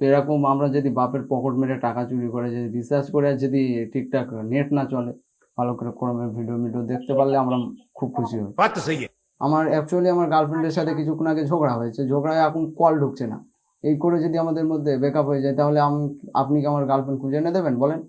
তো এরকম আমরা যদি বাপের পকেট মেরে টাকা চুরি করে যদি রিসার্চ করে যদি ঠিকঠাক নেট না চলে ভালো করে ক্রমের ভিডিও ভিডিও দেখতে পারলে আমরা খুব খুশি হই। আমার অ্যাকচুয়ালি আমার গার্লফ্রেন্ডের সাথে কিছুক্ষণ আগে ঝগড়া হয়েছে ঝগড়ায় এখন কল ঢুকছে না। এই করে যদি আমাদের মধ্যে ব্রেকআপ হয়ে যায় তাহলে আমি আপনি কি আমার গার্লফ্রেন্ড খুঁজে এনে দেবেন? বলেন।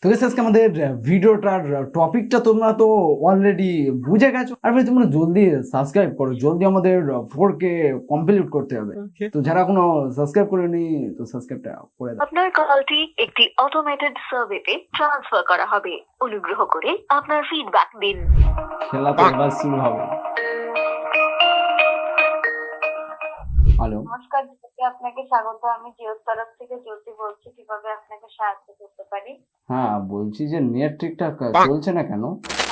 তো আজকে আমাদের ভিডিওটার টপিকটা তোমরা তো অলরেডি বুঝে গেছো। আর ভাই তোমরা জলদি সাবস্ক্রাইব করো জলদি আমাদের ফোর কে কমপ্লিট করতে হবে। তো যারা কোনো সাবস্ক্রাইব করেনি তো সাবস্ক্রাইবটা করে দাও। আপনার কলটি একটি অটোমেটেড সার্ভেতে ট্রান্সফার করা হবে। অনুগ্রহ করে আপনার ফিডব্যাক দিন। খেলা তো এবার শুরু হবে। হ্যালো নমস্কার আপনাকে স্বাগত। আমি জিওর তরফ থেকে জ্যোতি বলছি কীভাবে আপনাকে সাহায্য পারি হ্যাঁ বলছি যে নেট ঠিকঠাক চলছে না কেন?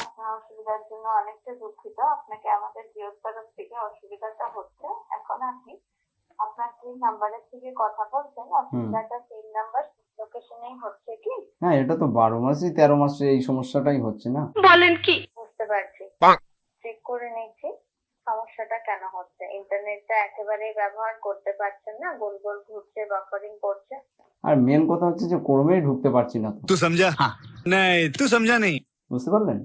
আপনার অসুবিধার জন্য অনেকটা দুঃখিত। আপনাকে আমাদের জিওর তরফ থেকে অসুবিধাটা হচ্ছে। এখন আপনি আপনার যে নাম্বারের থেকে কথা বলছেন অসুবিধাটা সেই নাম্বার লোকেশনেই হচ্ছে কি? হ্যাঁ এটা তো বারো মাসই তেরো মাসে এই সমস্যাটাই হচ্ছে না? বলেন কি? বুঝতে পারছি। চেক করে নিচ্ছি সমস্যাটা কেন হচ্ছে? ইন্টারনেটটা একেবারেই ব্যবহার করতে পারছেন না গোল গোল ঘুরছে বাফারিং করছে। আর মেন কথা হচ্ছে যে কর্মেই ঢুকতে পারছি না তুই সমঝা নাই তুই সমঝা নেই বুঝতে পারলেন?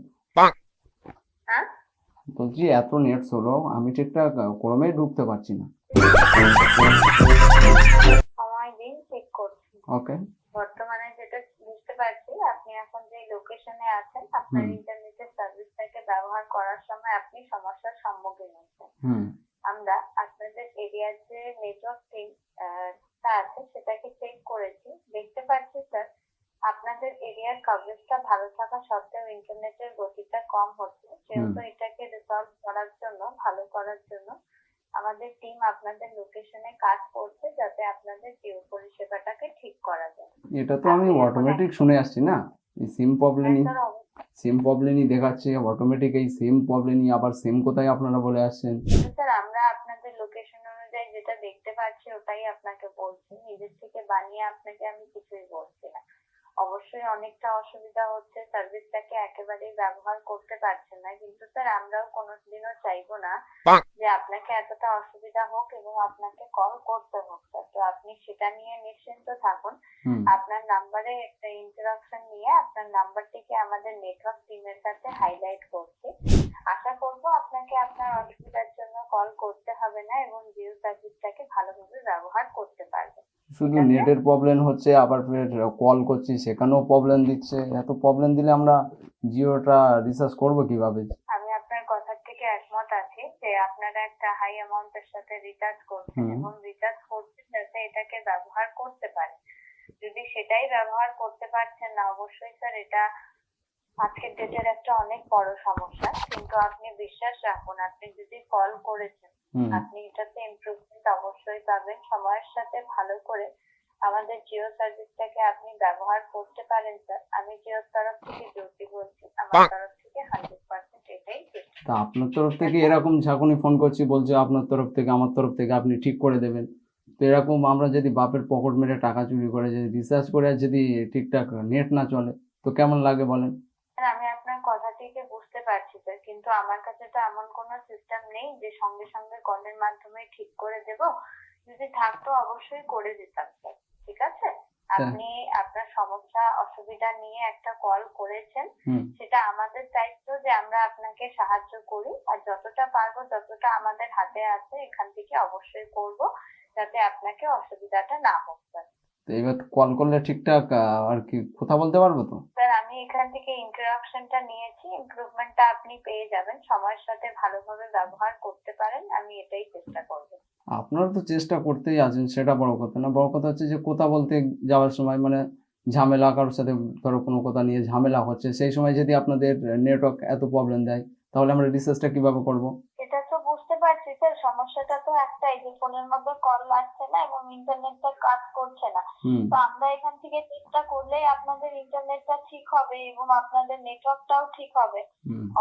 বলছি এত নেট হলো আমি ঠিকঠাক কর্মেই ঢুকতে পারছি না। সময় দিন চেক করছি। ওকে বর্তমানে যেটা বুঝতে পারছি আপনি এখন যে লোকেশনে আছেন আপনার ইন্টারনেটের সার্ভিসটাকে ব্যবহার করার সময় আপনি সমস্যার সম্মুখীন হচ্ছেন। আমরা আপনাদের এরিয়ার যে নেটওয়ার্ক টা আছে সেটাকে চেক করেছি। দেখতে পাচ্ছি স্যার আপনাদের এরিয়ার কভারেজটা ভালো থাকা সত্ত্বেও ইন্টারনেটের গতিটা কম হচ্ছে। সেহেতু এটাকে রিসলভ করার জন্য ভালো করার জন্য আমাদের টিম আপনাদের লোকেশনে কাজ করছে যাতে আপনাদের জিও পরিষেবাটাকে ঠিক করা যায়। এটা তো আমি অটোমেটিক শুনে আসছি না? এই সিম প্রবলেমই সেম প্রবলেমই দেখাচ্ছে অটোমেটিক এই সেম প্রবলেমই আবার সেম কোথায় আপনারা বলে আসছেন স্যার আমরা আপনাদের লোকেশন অনুযায়ী যেটা দেখতে পাচ্ছি ওটাই আপনাকে বলছি নিজের থেকে বানিয়ে আপনাকে আমি কিছুই বলছি না। অবশ্যই অনেকটা অসুবিধা হচ্ছে সার্ভিসটাকে একেবারেই ব্যবহার করতে পারছেন না। কিন্তু স্যার আমরাও কোনোদিনও চাইব না যে আপনাকে এতটা অসুবিধা হোক এবং আপনাকে কল করতে হোক স্যার। তো আপনি সেটা নিয়ে নিশ্চিন্ত থাকুন। আপনার নাম্বারে একটা ইন্টারাকশন নিয়ে আপনার নাম্বারটিকে আমাদের নেটওয়ার্ক টিমের কাছে হাইলাইট করছি। আশা করব আপনাকে আপনার অসুবিধার জন্য কল করতে হবে না এবং জিও সার্ভিসটাকে ভালোভাবে ব্যবহার করতে পারবেন শুধু নেটের প্রবলেম হচ্ছে আবার ফের কল করছি সেখানেও প্রবলেম দিচ্ছে। এত প্রবলেম দিলে আমরা জিওটা রিসার্চ করব কীভাবে? আমি আপনার কথার থেকে একমত আছি যে আপনারা একটা হাই অ্যামাউন্টের সাথে রিচার্জ করছেন। এবং রিচার্জ করছেন যাতে এটাকে ব্যবহার করতে পারে যদি সেটাই ব্যবহার করতে পারছেন না অবশ্যই স্যার এটা আজকের ডেটের একটা অনেক বড় সমস্যা। কিন্তু আপনি বিশ্বাস রাখুন আপনি যদি কল করেছেন আপনি এটাতে ইমপ্রুভমেন্ট অবশ্যই পাবেন। সময়ের সাথে ভালো করে আমাদের জিও সার্ভিসটাকে আপনি ব্যবহার করতে পারেন স্যার আমি জিওর তরফ থেকে জ্যোতি বলছি। আমার তরফ থেকে হান্ড্রেড পার্সেন্ট এটাই তা আপনার তরফ থেকে এরকম যখনই ফোন করছি বলছে আপনার তরফ থেকে আমার তরফ থেকে আপনি ঠিক করে দেবেন। তো এরকম আমরা যদি বাপের পকেট মেরে টাকা চুরি করে যদি রিসার্চ করে আর যদি ঠিকঠাক নেট না চলে তো কেমন লাগে বলেন স্যার আমি আপনার কথাটিকে বুঝতে পারছি স্যার কিন্তু আমার কাছে তো এমন কোনো সিস্টেম নেই যে সঙ্গে সঙ্গে কলের মাধ্যমে ঠিক করে দেব। যদি থাকতো অবশ্যই করে দিতাম স্যার ঠিক আছে? আপনি আপনার সমস্যা অসুবিধা নিয়ে একটা কল করেছেন। সেটা আমাদের দায়িত্ব যে আমরা আপনাকে সাহায্য করি। আর যতটা পারব যতটা আমাদের হাতে আছে। এখান থেকে অবশ্যই করব যাতে আপনাকে অসুবিধাটা না হোক স্যার তো এবার কল করলে ঠিকঠাক আর কি কথা বলতে পারব তো? স্যার আমি এখান থেকে ইন্টারাকশনটা নিয়েছি ইমপ্রুভমেন্টটা আপনি পেয়ে যাবেন সময়ের সাথে ভালোভাবে ব্যবহার করতে পারেন আমি এটাই চেষ্টা করব। আপনারা তো চেষ্টা করতেই আছেন সেটা বড় কথা না বড় কথা হচ্ছে যে কথা বলতে যাওয়ার সময় মানে ঝামেলা কারোর সাথে ধরো কোনো কথা নিয়ে ঝামেলা হচ্ছে সেই সময় যদি আপনাদের নেটওয়ার্ক এত প্রবলেম দেয় তাহলে আমরা রিসার্চটা কীভাবে করব এটা তো বুঝতে পারছি স্যার সমস্যাটা তো একটাই যে ফোনের মধ্যে কল আসছে না এবং ইন্টারনেটটা কাজ করছে না। তো আমরা এখান থেকে চেষ্টা করলেই আপনাদের ইন্টারনেটটা ঠিক হবে এবং আপনাদের নেটওয়ার্কটাও ঠিক হবে।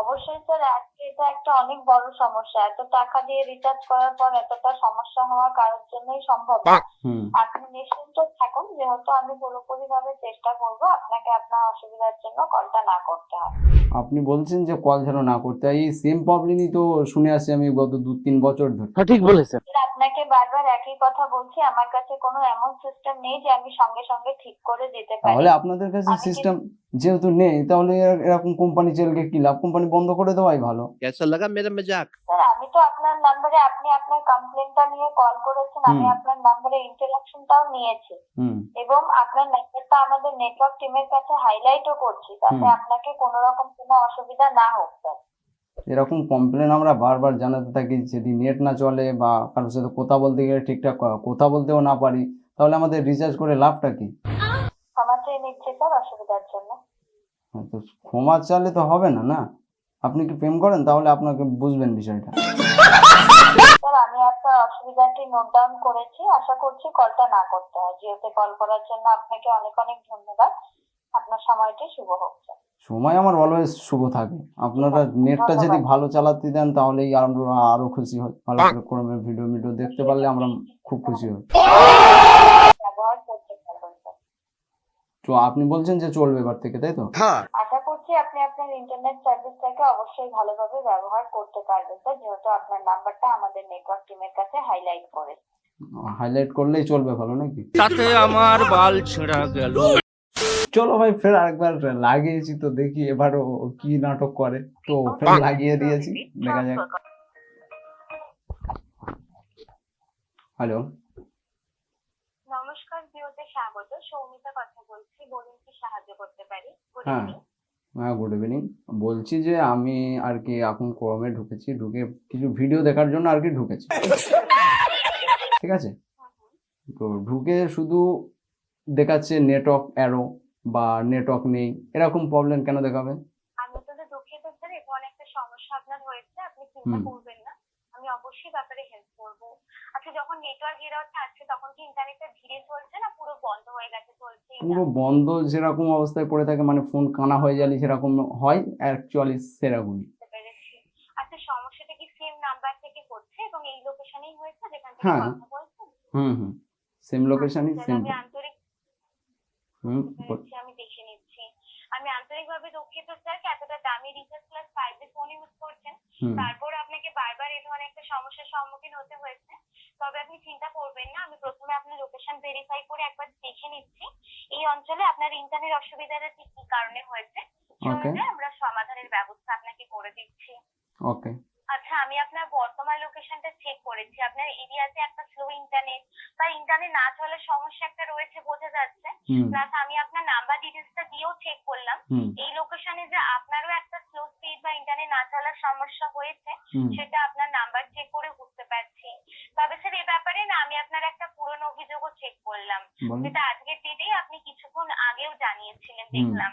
অবশ্যই স্যার আজকে এটা একটা অনেক বড় সমস্যা। এত টাকা দিয়ে রিচার্জ করার পর এতটা সমস্যা হওয়া কারোর জন্যই সম্ভব না। আপনি নিশ্চিন্ত থাকুন যেহেতু আমি পুরোপুরি ভাবে চেষ্টা করব আপনাকে আপনার অসুবিধার জন্য কলটা না করতে হবে আপনি বলছেন যে কল যেন না করতে হয়। এই সেম প্রবলেমই তো শুনে আসছি আমি গত দু তিন বছর হ্যাঁ, সঠিক বলেছেন। আপনাকে বারবার একই কথা বলছি আমার কাছে কোনো এমন সিস্টেম নেই যে আমি সঙ্গে সঙ্গে ঠিক করে দিতে পারি। তাহলে আপনাদের কাছে সিস্টেম যেহেতু নেই তাহলে এরকম কোম্পানি চলকে কি লাভ? কোম্পানি বন্ধ করে দেওয়াই ভালো। কেসা লাগা মেরে মজাক স্যার আমি তো আপনার নম্বরে আপনি আপনার কমপ্লেনটা নিয়ে কল করেছেন আমি আপনার নম্বরে ইন্টারঅ্যাকশনটাও নিয়েছি। এবং আপনার নাম্বারটা আমাদের নেটওয়ার্ক টিমের কাছে হাইলাইটও করছি যাতে আপনাকে কোনো রকম কোনো অসুবিধা না হোক স্যার এরকম কমপ্লেন আমরা বারবার জানাতে থাকি যদি নেট না চলে বা কারোর সাথে কথা বলতে গেলে ঠিকঠাক কথা বলতেও না পারি তাহলে আমাদের রিচার্জ করে লাভটা কি? ক্ষমা হ্যাঁ, তো ক্ষমা চালে তো হবে না না? আপনি কি প্রেম করেন? তাহলে আপনাকে বুঝবেন বিষয়টা। আমি আপনার অসুবিধাটি নোট ডাউন করেছি। আশা করছি কলটা না করতে হয়। যেহেতু কল করার জন্য আপনাকে অনেক অনেক ধন্যবাদ। সময়টি শুভ হোক সময় আমার অলওয়েজ শুভ থাকে। আপনারা নেটটা যদি ভালো চালাতে দেন তাহলেই আমরা আরও খুশি হই ভালো করে ক্রমের ভিডিও ভিডিও দেখতে পারলে আমরা খুব খুশি হই। তো আপনি বলছেন যে চলবে এবার থেকে তাই তো? আশা করছি আপনি আপনার ইন্টারনেট সার্ভিসটাকে অবশ্যই ভালোভাবে ব্যবহার করতে পারবেন স্যার যেহেতু আপনার নাম্বারটা আমাদের নেটওয়ার্ক টিমের কাছে হাইলাইট করে। হাইলাইট করলেই চলবে ভালো নাকি? তাতে আমার বাল ছেঁড়া গেল। চলো ভাই ফের আরেকবার লাগিয়েছি তো দেখি এবারও কি নাটক করে। তো ফের লাগিয়ে দিয়েছি দেখা। যাক। হ্যালো নমস্কার ভিওতে স্বাগত সৌমিতা কথা বলছি বলুন কি সাহায্য করতে পারি হ্যাঁ। হ্যাঁ গুড ইভিনিং বলছি যে আমি আর কি এখন ক্রমে ঢুকেছি ঢুকে কিছু ভিডিও দেখার জন্য আর কি ঢুকেছি। ঠিক আছে? তো ঢুকে শুধু দেখাচ্ছে নেটওয়ার্ক অ্যারো বা নেটওয়ার্ক নেই। এরকম প্রবলেম কেন দেখাবে আমি তো দুঃখিত স্যার এটা একটা সমস্যা আপনার হয়েছে আপনি চিন্তা করবেন না। আমি অবশ্যই ব্যাপারে হেল্প করব। আচ্ছা যখন নেটওয়ার্ক এররটা আসছে তখন কি ইন্টারনেটটা ধীরে চলছে না পুরো বন্ধ হয়ে গেছে চলছে পুরো বন্ধ যেরকম অবস্থায় পড়ে থাকে মানে ফোন কানা হয়ে গেলে সেরকম হয় অ্যাকচুয়ালি সেরকমই। আচ্ছা সমস্যাটা কি সেম নাম্বার থেকে হচ্ছে এবং এই লোকেশনেই হয়েছে যেখান থেকে হ্যাঁ। কথা বলছেন? হুম হুম। সেম লোকেশনই সেম হুম আমি দেখে নিচ্ছি। আমি আন্তরিকভাবে দুঃখিত স্যার কি এতটা দামি recharge plus five G phone use করছেন। তারপর আপনাকে বারবার এই ধরনের একটা সমস্যার সম্মুখীন হতে হয়েছে। তবে আপনি চিন্তা করবেন না আমি প্রথমে আপনার লোকেশন ভেরিফাই করে একবার দেখে নিচ্ছি। এই অঞ্চলে আপনার ইন্টারনেট অসুবিধাটা ঠিক কি কারণে হয়েছে? আমরা সমাধানের ব্যবস্থা আপনাকে করে দিচ্ছি। ওকে আচ্ছা আমি আপনার বর্তমান লোকেশনটা চেক করেছি। আপনার এরিয়াতে একটা স্লো ইন্টারনেট বা ইন্টারনেট না চলার সমস্যা একটা রয়েছে বোঝা যাচ্ছে। প্লাস আমি আপনার নাম্বার ডিটেলসটা দিয়েও চেক করলাম। এই লোকেশনে যে আপনারও একটা স্লো স্পিড বা ইন্টারনেট না চলার সমস্যা হয়েছে সেটা আপনার নাম্বার চেক করে বুঝতে পারছি। তবে স্যার এই ব্যাপারে না আমি আপনার একটা পুরনো অভিযোগও চেক করলাম। যেটা আজকের ডেটেই আপনি কিছুক্ষণ আগেও জানিয়েছিলেন হুম। দেখলাম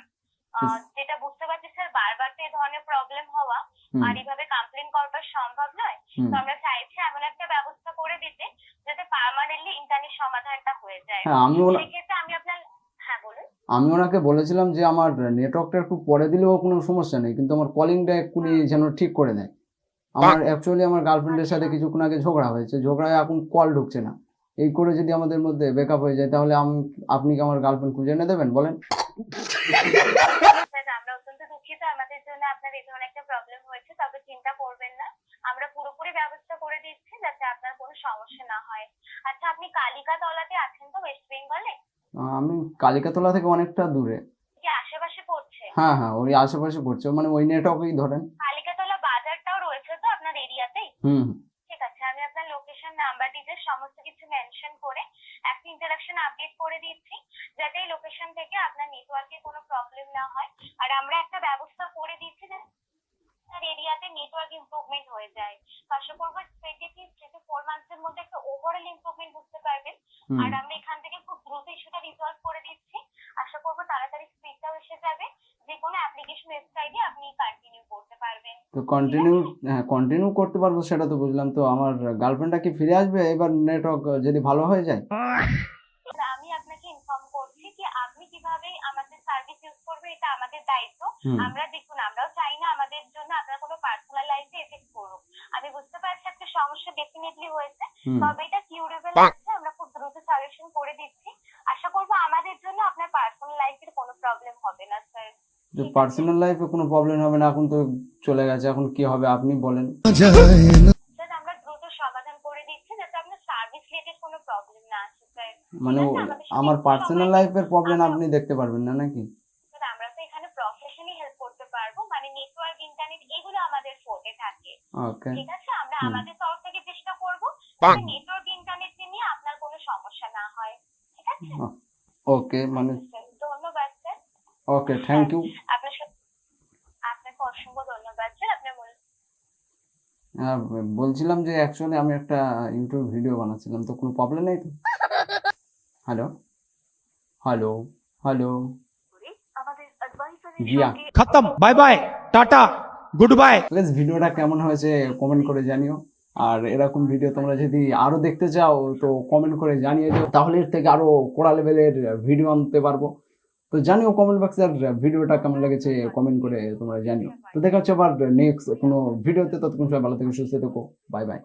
আহ, Yes. যেটা বুঝতে পারছি স্যার বারবার তো এই ধরনের প্রবলেম হওয়া হুম আর এইভাবে কমপ্লেন করবার সম্ভব নয় হুম তো আমরা চাইছি এমন একটা ব্যবস্থা করে দিতে যাতে পার্মানেন্টলি ইন্টারনেট সমাধানটা হয়ে যায়। হ্যাঁ আমি সেক্ষেত্রে আমি আপনার হ্যাঁ বলুন। আমি ওনাকে বলেছিলাম যে আমার নেটওয়ার্কটা একটু পরে দিলেও কোনো সমস্যা নেই কিন্তু আমার কলিংটা এক্ষুনি যেন ঠিক করে দেয়। আমার অ্যাকচুয়ালি আমার গার্লফ্রেন্ডের সাথে কিছুক্ষণ আগে ঝগড়া হয়েছে ঝগড়ায় এখন কল ঢুকছে না। এই করে যদি আমাদের মধ্যে ব্রেকআপ হয়ে যায় তাহলে আমি আপনি কি আমার গার্লফ্রেন্ড খুঁজে এনে দেবেন? বলেন। আমরা অত্যন্ত দুঃখিত। আমাদের জন্য আপনার এই ধরনের একটা প্রবলেম হয়েছে তবে চিন্তা করবেন না। পুরোপুরি ব্যবস্থা করে দিচ্ছি যাতে আপনার কোনো সমস্যা না হয়। আচ্ছা আপনি কালিকাতলাতে আছেন তো ওয়েস্ট বেঙ্গলে আমি কালিকাতলা থেকে অনেকটা দূরে। কি আশেপাশে পড়ছে? হ্যাঁ হ্যাঁ ওই আশেপাশে পড়ছে। মানে ওই নেটওয়ার্কেই ধরেন। কালিকাতলা বাজারটাও রয়েছে তো আপনার এরিয়াতেই হুম হুম। ঠিক আছে আমি আপনার লোকেশন নাম্বার ডিটেলস সমস্ত কিছু মেনশন করে একটা ইন্টারাকশন আপডেট করে দিচ্ছি যাতে এই লোকেশন থেকে আপনার নেটওয়ার্কে কোনো প্রবলেম না হয় আর আমরা একটা ব্যবস্থা করে দিচ্ছি যে আপনার এরিয়াতে নেটওয়ার্ক ইমপ্রুভমেন্ট হয়ে যায় তো আশা করব টোয়েন্টি থেকে ফোর মান্থসের মধ্যে একটা ওভারঅল ইমপ্রুভমেন্ট বুঝতে পারবেন হুম আর আমরা এখান থেকে খুব দ্রুত ইস্যুটা রিজলভ করে দিচ্ছি। আশা করব তাড়াতাড়ি স্পিডটাও এসে যাবে। যে কোনো অ্যাপ্লিকেশন ওয়েবসাইটে আপনি কন্টিনিউ করতে পারবেন। তো কন্টিনিউ হ্যাঁ কন্টিনিউ করতে পারব সেটা তো বুঝলাম। তো আমার গার্লফ্রেন্ডটা কি ফিরে আসবে? এবার নেটওয়ার্ক যদি ভালো হয়ে যায়? আমি আপনাকে ইনফর্ম করছি কি আপনি কীভাবে আমাদের সার্ভিস ইউজ করবে এটা আমাদের দায়িত্ব। আমরা দেখুন আমরাও চাই না আমাদের জন্য আপনার কোনো পার্সোনাল লাইফে এফেক্ট করুক। আমি বুঝতে পারছি একটা সমস্যা ডেফিনেটলি হয়েছে। তবে এটা কিউরেবল আছে আমরা খুব দ্রুত সলিউশন করে দিচ্ছি আশা করব আমাদের জন্য আপনার পার্সোনাল লাইফের কোনো প্রবলেম হবে না স্যার যে পার্সোনাল লাইফে কোনো প্রবলেম হবে না এখন তো চলে গেছে এখন কি হবে আপনি বলেন। স্যার আমরা দ্রুত সমাধান করে দিচ্ছি যাতে আপনার সার্ভিস রিলেটেড কোনো প্রবলেম না আসে স্যার মানে আমার পার্সোনাল লাইফের প্রবলেম আপনি দেখতে পারবেন না নাকি? আমরা তো এখানে প্রফেশনালি হেল্প করতে পারব মানে নেটওয়ার্ক ইন্টারনেট এগুলো আমাদের ফোনে থাকে। ওকে ঠিক আছে আমরা আমাদের তরফ থেকে চেষ্টা করব নেটওয়ার্ক ইন্টারনেট নিয়ে আপনার কোনো সমস্যা না হয়। ঠিক আছে? ওকে মানে ধন্যবাদ স্যার ওকে থ্যাংক ইউ আপনার সাথে আপনাকে অসংখ্য ধন্যবাদ স্যার আপনার মূল বলছিলাম যে অ্যাকচুয়ালি আমি একটা ইউটিউব ভিডিও বানাচ্ছিলাম তো কোনো প্রবলেম নেই তো? হ্যালো হ্যালো হ্যালো জিয়া খতম bye bye tata good bye ভিডিওটা কেমন হয়েছে কমেন্ট করে জানিও। আর এরকম ভিডিও তোমরা যদি আরও দেখতে চাও তো কমেন্ট করে জানিয়ে দাও। তাহলে এর থেকে আরও কোড়া লেভেলের ভিডিও আনতে পারব। তো জানিও কমেন্ট বক্সে আর ভিডিওটা কেমন লেগেছে কমেন্ট করে তোমরা জানিও। তো দেখা হচ্ছে আবার নেক্সট কোনো ভিডিওতে, ততক্ষণ সবাই ভালো থেকে, সুস্থ থেকো বাই বাই